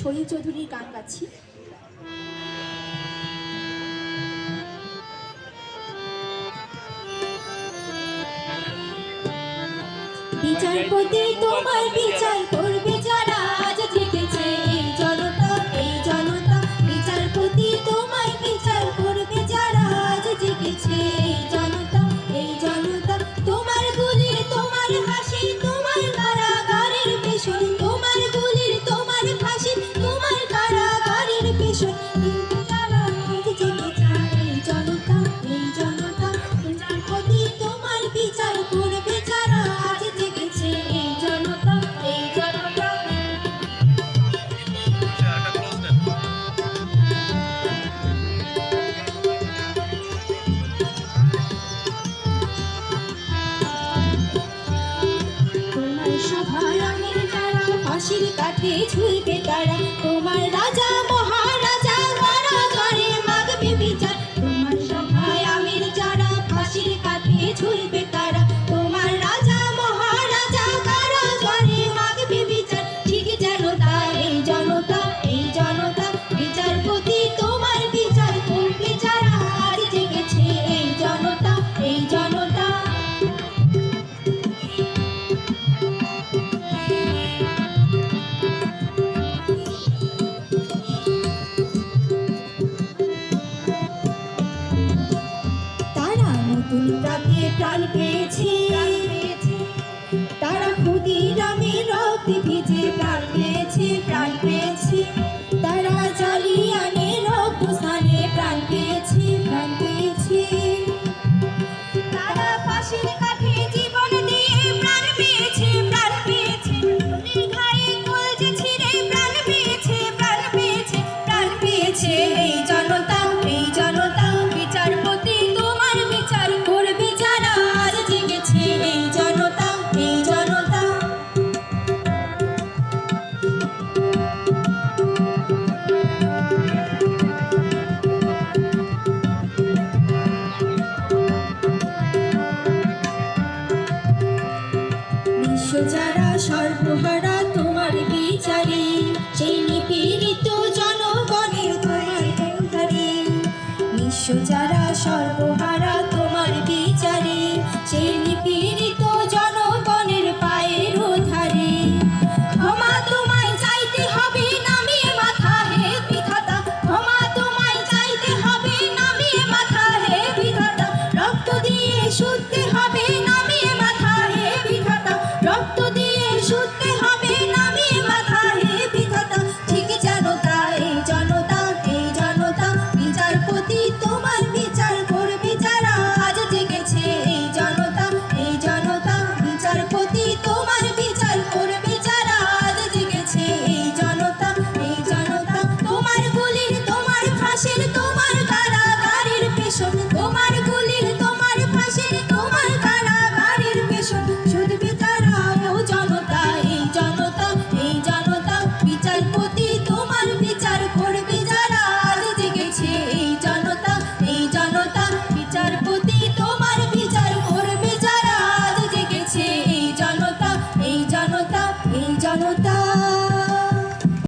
শরীর চৌধুরীর গান গাচ্ছি। বিচারপতি তোমার বিচার করবে যারা আজ জেগেছে এই জনতা এই জনতা, বিচারপতি তোমার বিচার করবে যারা আজ জেগেছে এই জনতা এই জনতা, তোমার গুলি, তোমার হাসি, তোমার কারাগারের সভারামের যারা ফাঁসির কাঠে ঝুলবে তারা। তোমার রাজা মহারাজ তোমার বিচারে সেই নিপীড়িত জনগণের তোমার দুহারে যারা সর্বহারা তোমার বিচারে সেই